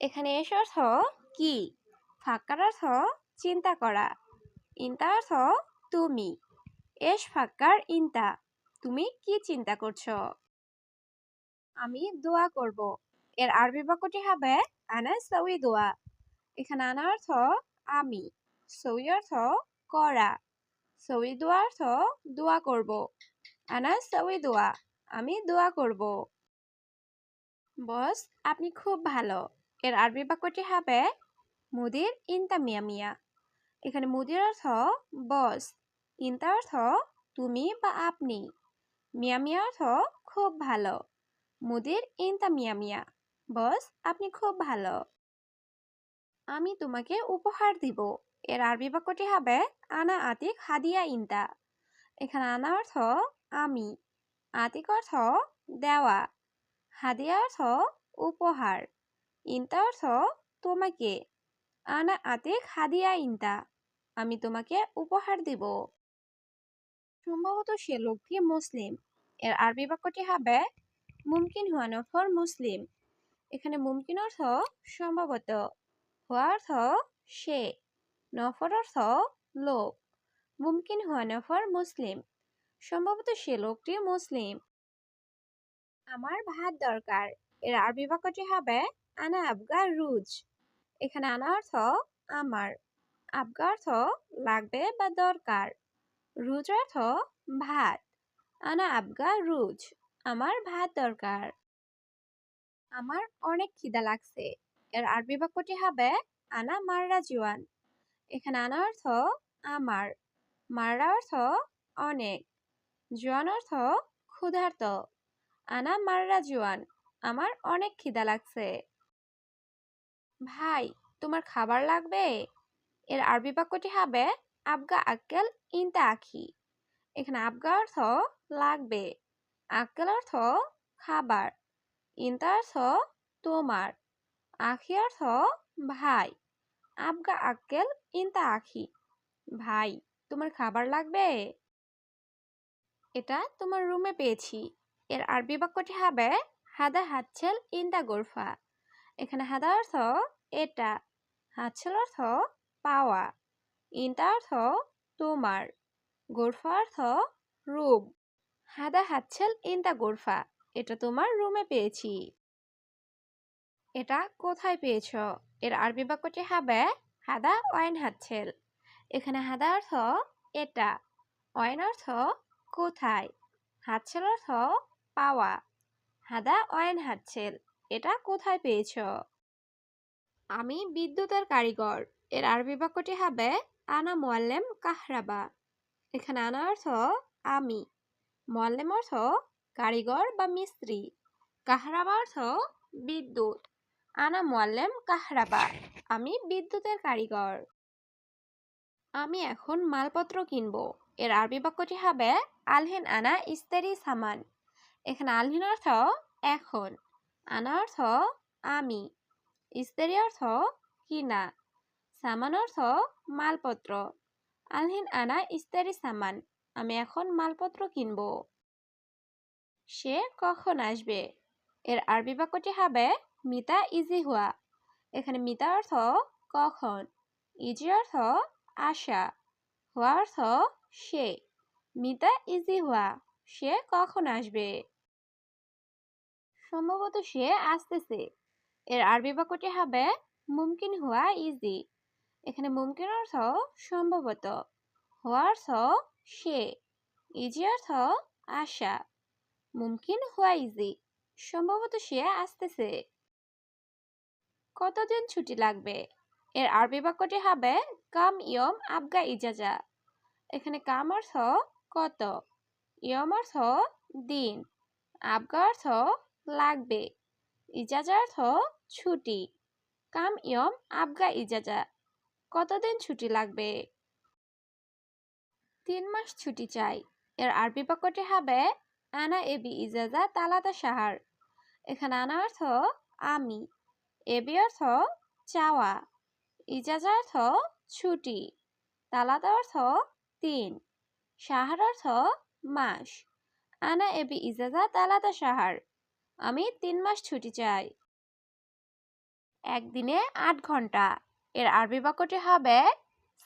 এখানে এস অর্থ কি? ফাক্কার অর্থ চিন্তা করা। ইনতা অর্থ তুমি। এস ফাক্কার ইনতা। তুমি কি চিন্তা করছ? আমি দোয়া করব। এর আরবি বাক্যটি হবে, আনা সউই দোয়া। এখানে আনা অর্থ আমি। সউই অর্থ করা। সউই দোয়া অর্থ দোয়া করব। আনা সউই দোয়া। আমি দোয়া করব। বস, আপনি খুব ভালো। এর আরবি বাক্যটি হবে মুদির ইনতা মিয়া মিয়া। এখানে মুদির অর্থ বস, ইনতা অর্থ তুমি বা আপনি। মিয়া মিয়া অর্থ খুব ভালো, মুদির ইনতা মিয়া মিয়া। বস, আপনি খুব ভালো। আমি তোমাকে উপহার দিব। এর আরবি বাক্যটি হবে আনা আতিক হাদিয়া ইনতা। এখানে আনা অর্থ আমি, আতিক অর্থ দেওয়া, হাদিয়া অর্থ উপহার। ইনতা অর্থ তোমাকে। আনা আতিক খাদিয়া ইনতা। আমি তোমাকে উপহার দিব। সম্ভবত সে লোকটি মুসলিম। এর আরবি বাক্যটি হবে, মুমকিন হুয়া নফর মুসলিম। এখানে মুমকিন অর্থ সম্ভবত। হুয়া অর্থ সে। নফর অর্থ লোক। মুমকিন হুয়া নফর মুসলিম। সম্ভবত সে লোকটি মুসলিম। আমার ভাত দরকার। এর আরবি বাক্যটি হবে আনা আবগা রুজ। এখানে আনা অর্থ আমার। আবগা অর্থ লাগবে বা দরকার। রুজ অর্থ ভাত। আনা আবগা রুজ, আমার ভাত দরকার। আমার অনেক খিদা লাগছে। এর আরবি বাক্যটি হবে আনা মাররা জুয়ান। এখানে আনা অর্থ আমার। মাররা অর্থ অনেক। জুয়ান অর্থ ক্ষুধার্ত। আনা মাররা জুয়ান, আমার অনেক খিদা লাগছে। ভাই, তোমার খাবার লাগবে? এর আরবি বাক্যটি হবে, আবগা আক্কেল ইনতা আখি। এখানে আবগা অর্থ লাগবে, আক্কেল অর্থ খাবার, ইনতা অর্থ তোমার, আখি অর্থ ভাই, আবগা আক্কেল ইনতা আখি। ভাই, তোমার খাবার লাগবে? এটা তোমার রুমে পেয়েছি। এর আরবি বাক্যটি হবে, হাদা হাতছেল ইনদা গোরফা। এখানে হাদা অর্থ এটা হাতছেল অর্থ পাওয়া ইনটা অর্থ তোমার, গোরফা অর্থ রুম হাদা হাতছেল ইনদা গোরফা, এটা তোমার রুমে পেয়েছি। এটা কোথায় পেয়েছ? এর আরবি বাক্যটি হবে হাদা ওয়াইন হাতছেল এখানে হাদা অর্থ এটা ওয়াইন অর্থ কোথায় হাতছেল অর্থ পাওয়া হাদা ওয়াইন হাতছেল এটা কোথায় পেয়েছ? আমি বিদ্যুতের কারিগর। এর আরবি বাক্যটি হবে আনা মোয়াল্লেম কাহরাবা। এখানে আনা অর্থ আমি। মোয়াল্লেম অর্থ কারিগর বা মিস্ত্রি। কাহরাবা অর্থ বিদ্যুৎ। আনা মোয়াল্লেম কাহরাবা। আমি বিদ্যুতের কারিগর। আমি এখন মালপত্র কিনব। এর আরবি বাক্যটি হবে আলহিন আনা ইস্তারি সামান। এখানে আলহিন অর্থ এখন। আনা অর্থ আমি ইস্তারি অর্থ কিনা সামান অর্থ মালপত্র আলহিন আনা ইস্তারি সামান, আমি এখন মালপত্র কিনব। সে কখন আসবে? এর আরবি বাক্যটি হবে মিতা ইজি হুয়া এখানে মিতা অর্থ কখন? ইজি অর্থ আশা। হুয়া অর্থ সে। মিতা ইজি হুয়া সে কখন আসবে? সম্ভবত সে আসতেছে। এর আরবি বাক্যটি হবে, মুমকিন হওয়া ইজি। এখানে মুমকিন অর্থ সম্ভবত, হুয়া অর্থ সে, ইজি অর্থ আশা, মুমকিন হওয়া ইজি। সম্ভবত সে আসতেছে। কতদিন ছুটি লাগবে? এর আরবি বাক্যটি হবে, কাম ইয়ম আবগা ইজাজা। এখানে কাম অর্থ কত, ইয়ম অর্থ দিন, আবগা অর্থ লাগবে। ইজাজা অর্থ ছুটি। কাম ইয়ম আবগা ইজাজা। কতদিন ছুটি লাগবে? তিন মাস ছুটি চাই। এর আরবি বাক্যটি হবে, আনা এবি ইজাজা তালাতা সাহার এখানে আনা অর্থ, আমি। এবি অর্থ, চাওয়া। ইজাজা অর্থ ছুটি। তালাতা অর্থ, তিন। সাহার অর্থ, মাস। আনা এবি ইজাজা তালাতা সাহার আমি তিন মাস ছুটি চাই। একদিনে আট ঘণ্টা। এর আরবি বাক্যটি হবে,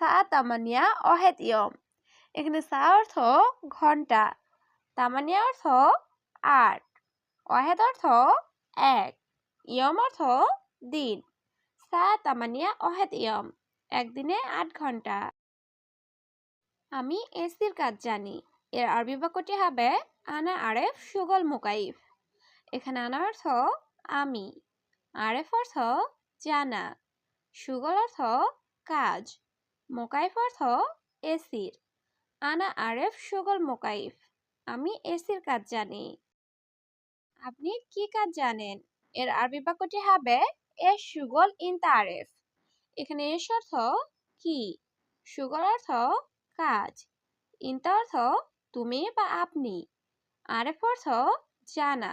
সা তামানিয়া অহেদ ইয়ম। এখানে সা অর্থ ঘণ্টা, তামানিয়া অর্থ আট, অহেদ অর্থ এক, ইয়ম অর্থ দিন। সা তামানিয়া অহেদ ইয়ম, একদিনে আট ঘণ্টা। আমি এসির কাজ জানি। এর আরবি বাক্যটি হবে, আনা আরেফ সুগল মুকাইফ। এখানে আনা অর্থ আমি। আরেফ অর্থ জানা। সুগল অর্থ কাজ। মোকাইফ অর্থ এসির। আনা আরেফ সুগল মোকাইফ। আমি এসির কাজ জানি। আপনি কি কাজ জানেন? এর আরবি বাক্যটি হবে এ সুগল ইন তারেফ এখানে এস অর্থ কি? সুগল অর্থ কাজ। ইনতা অর্থ তুমি বা আপনি। আরেফ অর্থ জানা।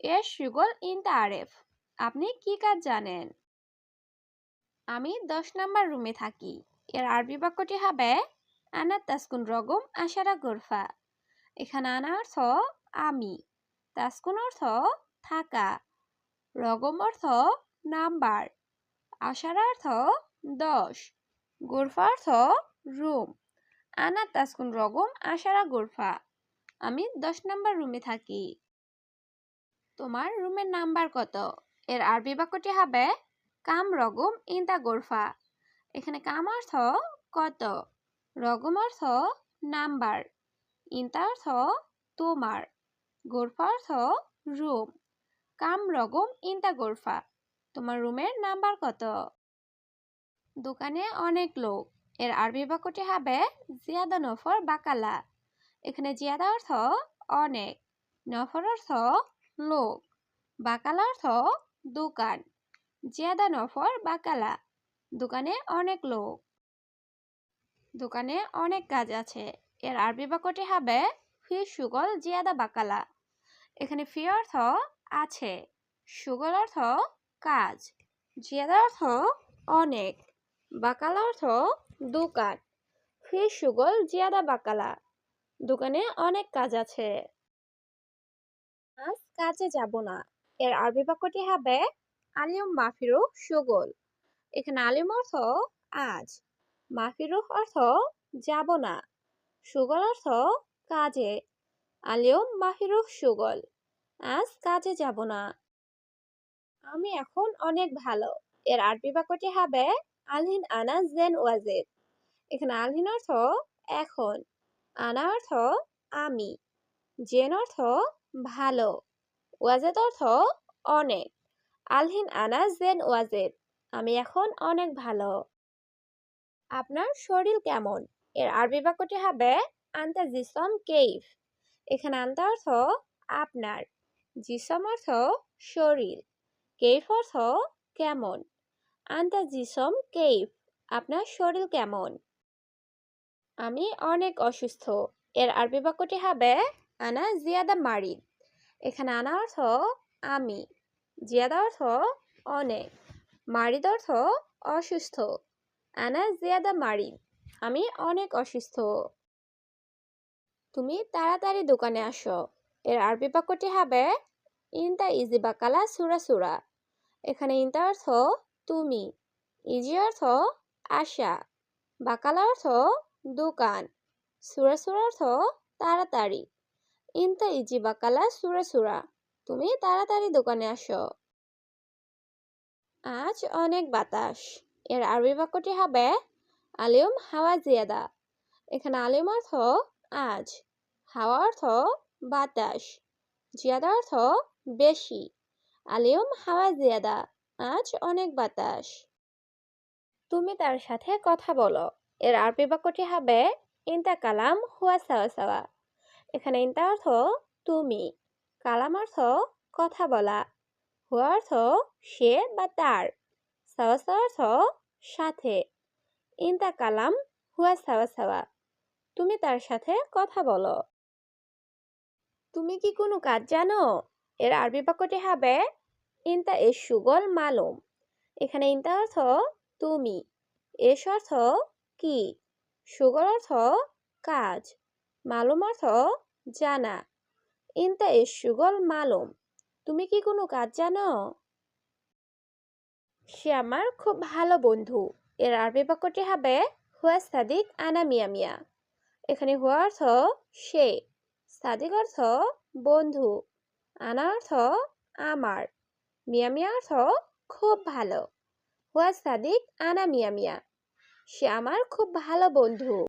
এ সুগল ইন তারেফ আপনি কি কাজ জানেন? আমি দশ নম্বর রুমে থাকি। এর আরবি বাক্যটি হবে, আনা তাসকুন রগম আশারা গোরফা। এখানে আনা অর্থ, আমি। তাসকুন অর্থ, থাকা। রগম অর্থ, নাম্বার। আশারা অর্থ, দশ। গোরফা অর্থ, রুম। আনা তাসকুন রগম আশারা গোরফা। আমি দশ নম্বর রুমে থাকি। তোমার রুমের নাম্বার কত? এর আরবি বাক্যটি হবে, কাম রগম ইন গোরফা। এখানে কাম অর্থ কত? রগম অর্থ নাম্বার। ইনতা অর্থ তোমার। গোরফা অর্থ রুম। কাম রগম ইনতা গোরফা। তোমার রুমের নাম্বার কত? দোকানে অনেক লোক। এর আরবি বাক্যটি হবে, জিয়াদা নফর বাকালা। এখানে জিয়াদা অর্থ অনেক। নফর অর্থ লোক। বাকালা অর্থ দোকান। জিয়াদা নফর বাকালা। দোকানে অনেক লোক। দোকানে অনেক কাজ আছে। এর আরবি বাক্যটি হবে ফি সুগল জিয়াদা বাকালা। এখানে ফি অর্থ আছে। সুগল অর্থ কাজ। জিয়াদা অর্থ অনেক। বাকালা অর্থ দোকান। ফি সুগল জিয়াদা বাকালা। দোকানে অনেক কাজ আছে। আজ কাজে যাব না। এর আরবি বাক্যটি হবে আলিম মাফিরু সুগল। এখানে আলিম অর্থ আজ। মাফিরুহ অর্থ যাব না। সুগল অর্থ কাজে। আলিয়ম মাহিরুহ সুগল। আজ কাজে যাব না। আমি এখন অনেক ভালো। এর আরবি বাক্যটি হবে আলহিন আনা জেন ওয়াজেদ। এখানে আলহিন অর্থ এখন। আনা অর্থ আমি। জেন অর্থ ভালো। ওয়াজেদ অর্থ অনেক। আলহিন আনা জেন ওয়াজেদ, আমি এখন অনেক ভালো। আপনার শরীর কেমন? এর আরবি বাক্যটি হবে, আন্তা জিসম কেইফ? এখানে আন্তা অর্থ আপনার জিসম অর্থ শরীর কেইফ অর্থ কেমন আন্তা জিসম কেইফ আপনার শরীর কেমন? আমি অনেক অসুস্থ এর আরবি বাক্যটি হবে, আনা জিয়াদা মারিদ এখানে আনা অর্থ আমি, জিয়াদা অর্থ অনেক, মারিদ অর্থ অসুস্থ, আনা জিয়াদা মারিদ আমি অনেক অসুস্থ। তুমি তাড়াতাড়ি দোকানে আসো, এর আরবি বাক্যটি হবে, ইনতা ইজি বাকালা সুরা সুরা এখানে ইনতা অর্থ তুমি, ইজি অর্থ আশা, বাকালা অর্থ দোকান, সুরা সুরা অর্থ তাড়াতাড়ি। ইনতা ইজি বাকালা সুরা সুরা। তুমি তাড়াতাড়ি দোকানে আসো। আজ অনেক বাতাস। এর আরবি বাক্যটি হবে, আলিম, হাওয়া জিয়াদা। এখানে আলিম অর্থ, আজ। হাওয়া অর্থ, বাতাস। জিয়াদা অর্থ, বেশি। আলিম, হাওয়া জিয়াদা। আজ অনেক বাতাস। তুমি তার সাথে কথা বলো। এর আরবি বাক্যটি হবে, ইনতা কালাম হুয়া সাওয়া সাওয়া। এখানে ইনতা অর্থ তুমি। কালাম অর্থ কথা বলা। হুয়া অর্থ সে বা তার। সাওয়া সাওয়া অর্থ সাথে। ইনতা কালাম, হুয়া সাওয়া সাওয়া। তুমি তার সাথে কথা বলো। তুমি কি কোনো কাজ জানো? এর আরবি বাক্যটি হবে ইনতা এ সুগল মালুম। এখানে ইনতা অর্থ তুমি। এস অর্থ কি? সুগল অর্থ কাজ। মালুম অর্থ জানা। ইনতা এ সুগল মালুম। তুমি কি কোনো কাজ জানো? সে আমার খুব ভালো বন্ধু। এর আরবি বাক্যটি হবে হুয়া সাদিক আনা মিয়া মিয়া। এখানে হুয়া অর্থ সে, সাদিক অর্থ বন্ধু, আনা অর্থ আমার, মিয়া মিয়া অর্থ খুব ভালো। হুয়া সাদিক আনা মিয়া মিয়া। সে আমার খুব ভালো বন্ধু।